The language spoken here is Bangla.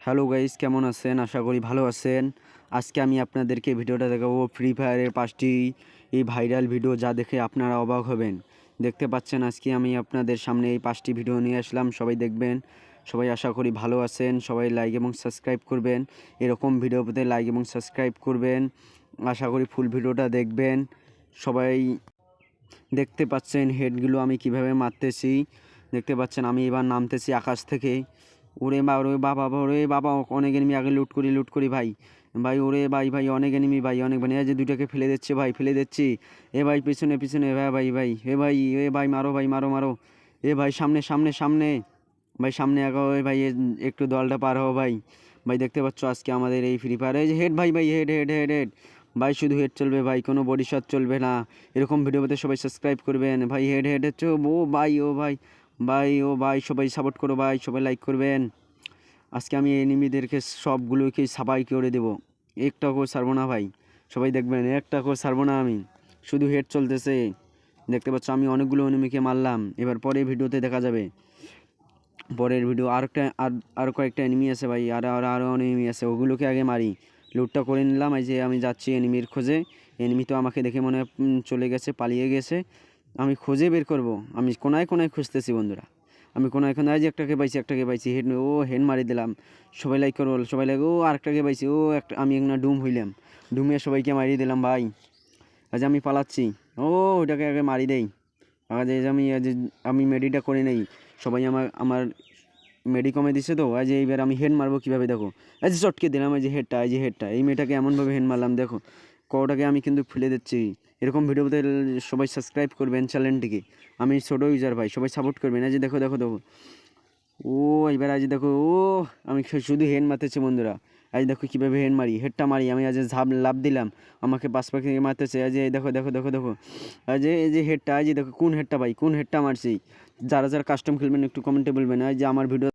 হ্যালো গাইস কেমন আছেন? আশা করি ভালো আছেন। আজকে আমি আপনাদেরকে ভিডিওটা দেখাবো ফ্রি ফায়ারের পাঁচটি এই ভাইরাল ভিডিও যা দেখে আপনারা অবাক হবেন। দেখতে পাচ্ছেন আজকে আমি আপনাদের সামনে এই পাঁচটি ভিডিও নিয়ে আসলাম, সবাই দেখবেন। সবাই আশা করি ভালো আছেন, সবাই লাইক এবং সাবস্ক্রাইব করবেন। এরকম ভিডিও পেতে লাইক এবং সাবস্ক্রাইব করবেন। আশা করি ফুল ভিডিওটা দেখবেন। সবাই দেখতে পাচ্ছেন হেডগুলো আমি কীভাবে মারতেছি। দেখতে পাচ্ছেন আমি এবার নামতেছি আকাশ থেকে। ওরে বা ওরে বাবা ওরে বাবা, অনেক এনিমি আগে লুট করি লুট করি ভাই। ভাই, ওরে ভাই ভাই, অনেক এনিমি ভাই, অনেক ভাই এই যে দুটাকে ফেলে দিচ্ছে ভাই, ফেলে দিচ্ছি। এ ভাই, পিছনে পিছনে, ভাই ভাই ভাই, এ ভাই এ ভাই, মারো ভাই, মারো মারো। এ ভাই, সামনে সামনে সামনে। ভাই, সামনে আগো ওই ভাই একটু দলটা পার হও ভাই। ভাই, দেখতে পাচ্ছ আজকে আমাদের এই ফ্রি ফায়ার এই যে হেড ভাই ভাই হেড হেড হেড হেড ভাই, শুধু হেড চলবে ভাই, কোনো বডি শট চলবে না। এরকম ভিডিও পেতে সবাই সাবস্ক্রাইব করবেন। ভাই হেড হেড হচ্ছে ও ভাই ও ভাই। ভাই, ও ভাই, সবাই সাপোর্ট করো ভাই, সবাই লাইক করবেন। আজকে আমি এনিমিদেরকে সবগুলোকে সাবাই করে দেবো। একটা করে ছাড়বো না ভাই। সবাই দেখবেন, একটা করে ছাড়বো না আমি। শুধু হেড চলতেছে। দেখতে পাচ্ছ, আমি অনেকগুলো এনিমিকে মারলাম। এবার পরে ভিডিওতে দেখা যাবে। পরের ভিডিও আর একটা আর আরও কয়েকটা এনিমি আছে ভাই। আর আর আরও এনিমি আছে। ওগুলোকে আগে মারি। লুটটা করে নিলাম। এই যে আমি যাচ্ছি এনিমির খোঁজে। এনিমি তো আমাকে দেখে মনে চলে গেছে, পালিয়ে গেছে। আমি খুঁজে বের করব। আমি কোনায় কোনায় খুঁজতেছি বন্ধুরা। আমি কোনায় কোনায় যে একটাকে পাইছি একটাকে পাইছি, হেড ও হেড মারি দিলাম। সবাই লাইক করব সবাই লাইক ও আরেকটাকে পাইছি, ও একটা আমি একটা ডুম হইলাম। ডুমে সবাইকে মারিয়ে দিলাম ভাই। আজ আমি পালাচ্ছি। ও ওটাকে আগে মারি দেই। আজ আমি আজ আমি মেডিটা করে নেই। সবাই আমার আমার মেডি কমে দিছে তো, আজ এইবার আমি হেড মারবো কীভাবে দেখো। আজ চটকে দিলাম, এই যে হেডটা এই যে হেডটা এই মেয়েটাকে এমনভাবে হেড মারলাম, দেখো। কটাকে আমি কিন্তু ফেলে দিচ্ছি। এরকম ভিডিও সবাই সাবস্ক্রাইব করবেন চ্যানেলটিকে আমি ছোটো ইউজার ভাই, সবাই সাপোর্ট করবেন। আজ দেখো দেখো দেখো। ও, এবার আজ দেখো, ও, আমি শুধু হেড মারতেছি বন্ধুরা। আজ দেখো কীভাবে হেড মারি হেডটা মারি। আমি আজ ঝাপ লাভ দিলাম। আমাকে পাশ পাখি থেকে মারতেছে। আজ এই দেখো দেখো দেখো দেখো। আজ এই যে হেডটা আজ দেখো, কোন হেডটা ভাই? কোন হেডটা মারছি? যারা যারা কাস্টম খেলবেন, একটু কমেন্টে বলবেন। আজ আমার ভিডিও